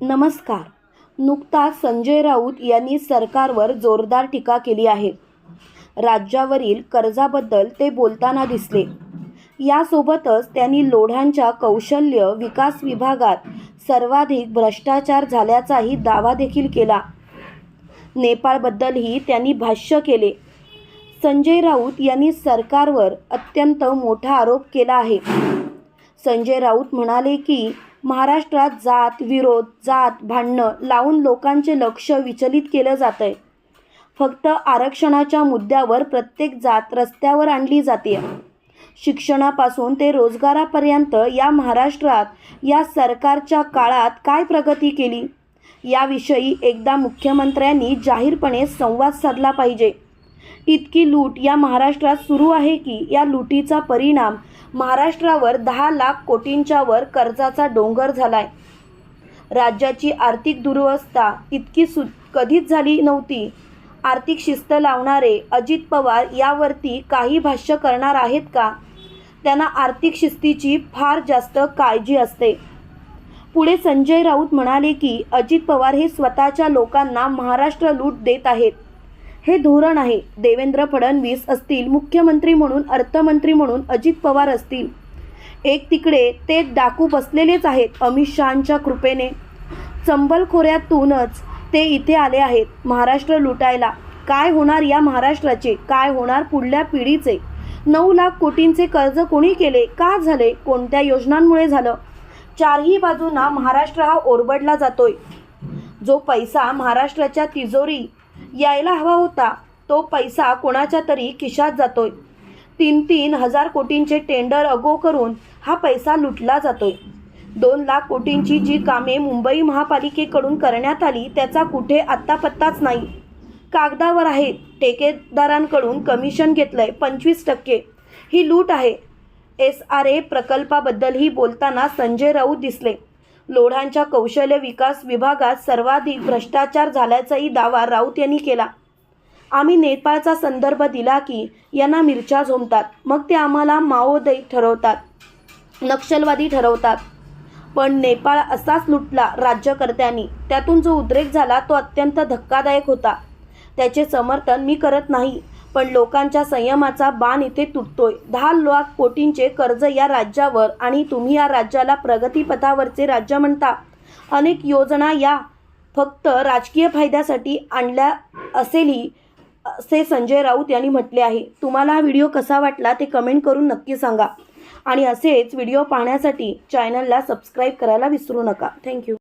नमस्कार. नुकताच संजय राऊत यांनी सरकारवर जोरदार टीका केली आहे. राज्यावरील कर्जाबद्दल ते बोलताना दिसले. यासोबतच त्यांनी लोढ्यांच्या कौशल्य विकास विभागात सर्वाधिक भ्रष्टाचार झाल्याचाही दावा देखील केला. नेपाळबद्दलही त्यांनी भाष्य केले. संजय राऊत यांनी सरकारवर अत्यंत मोठा आरोप केला आहे. संजय राऊत म्हणाले की महाराष्ट्रात जात विरोध जात भांडणं लावून लोकांचे लक्ष विचलित केलं जात आहे फक्त आरक्षणाच्या मुद्द्यावर प्रत्येक जात रस्त्यावर आणली जाते शिक्षणापासून ते रोजगारापर्यंत या महाराष्ट्रात या सरकारच्या काळात काय प्रगती केली? याविषयी एकदा मुख्यमंत्र्यांनी जाहीरपणे संवाद साधला पाहिजे. इतकी लूट या महाराष्ट्रात सुरू आहे की या लुटीचा परिणाम महाराष्ट्रावर दहा लाख कोटींच्या वर कर्जाचा डोंगर झालाय. राज्याची आर्थिक दुरवस्था इतकी सु कधीच झाली नव्हती. आर्थिक शिस्त लावणारे अजित पवार यावरती काही भाष्य करणार आहेत का? त्यांना आर्थिक शिस्तीची फार जास्त काळजी असते. पुढे संजय राऊत म्हणाले की अजित पवार हे स्वतःच्या लोकांना महाराष्ट्र लूट देत आहेत. हे धोरण आहे. देवेंद्र फडणवीस असतील मुख्यमंत्री म्हणून अर्थमंत्री म्हणून अजित पवार असतील. एक तिकडे ते डाकू बसलेलेच आहेत अमित शहांच्या कृपेने. चंबलखोऱ्यातूनच ते इथे आले आहेत. महाराष्ट्र लुटायला. काय होणार या महाराष्ट्राचे? काय होणार पुढल्या पिढीचे? नऊ लाख कोटींचे कर्ज कोणी केले? का झाले? कोणत्या योजनांमुळे झालं? चारही बाजूंना महाराष्ट्र हा ओरबडला जातोय. जो पैसा महाराष्ट्राच्या तिजोरी यायला हवा होता. तो पैसा कोणाच्या तरी खिशात जातोय. तीन तीन हजार कोटींचे टेंडर अगो करून हा पैसा लुटला जातोय. दोन लाख कोटींची जी कामे मुंबई महापालिकेकडून करण्यात आली त्याचा कुठे आत्ता पत्ताच नाही. कागदावर आहे. ठेकेदारांकडून कमिशन घेतलंय पंचवीस टक्के. ही लूट आहे. एस आर ए प्रकल्पाबद्दलही बोलताना संजय राऊत दिसले. लोढांच्या कौशल्य विकास विभागात सर्वाधिक भ्रष्टाचार झाल्याचाही दावा राऊत यांनी केला. आम्ही नेपाळचा संदर्भ दिला की यांना मिरच्या झोमतात. मग ते आम्हाला माओदयी ठरवतात. नक्षलवादी ठरवतात. पण नेपाळ असाच लुटला राज्यकर्त्यांनी. त्यातून जो उद्रेक झाला तो अत्यंत धक्कादायक होता. त्याचे समर्थन मी करत नाही. पण लोकांच्या संयमाचा बाण इथे तुटतोय. दहा लाख कोटींचे कर्ज या राज्यावर आणि तुम्ही या राज्याला प्रगतीपथावरचे राज्य म्हणता. अनेक योजना या फक्त राजकीय फायद्यासाठी आणल्या असेलही असे संजय राऊत यांनी म्हटले आहे. तुम्हाला हा व्हिडिओ कसा वाटला ते कमेंट करून नक्की सांगा. आणि असेच व्हिडिओ पाहण्यासाठी चॅनलला सबस्क्राईब करायला विसरू नका. थँक्यू.